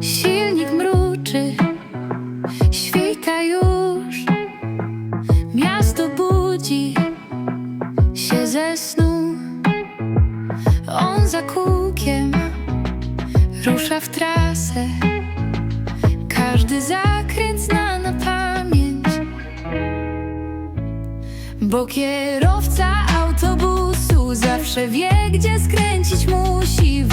Silnik mruczy, świta już. Miasto budzi się ze snu. On za kółkiem rusza w trasę. Każdy zakręt zna na pamięć. Bo kierowca autobusu zawsze wie, gdzie skręcić musi.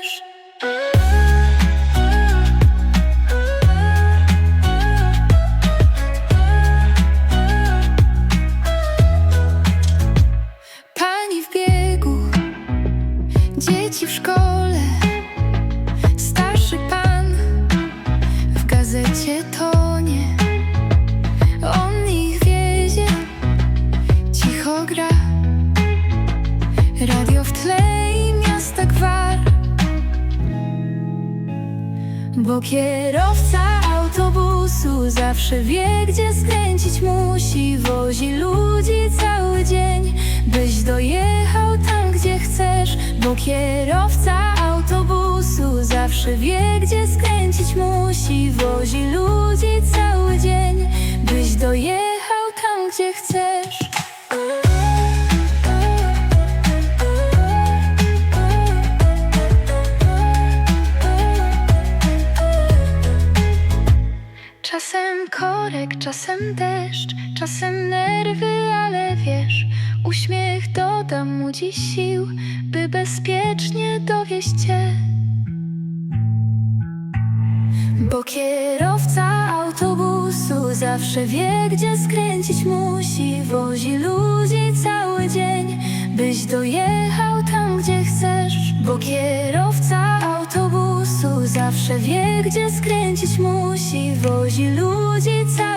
Chcesz. Pani w biegu, dzieci w szkole, starszy pan w gazecie tonie. On ich wiezie, cicho gra, radio Bo kierowca autobusu zawsze wie, gdzie skręcić musi. Wozi ludzi cały dzień, byś dojechał tam, gdzie chcesz. Bo kierowca autobusu zawsze wie, gdzie skręcić musi. Wozi ludzi Czasem korek, czasem deszcz, czasem nerwy, ale wiesz, uśmiech doda mu dziś sił, by bezpiecznie dowieść cię. Bo kierowca autobusu zawsze wie, gdzie skręcić musi. Wozi ludzi cały zawsze wie, gdzie skręcić musi. Wozi ludzi cały.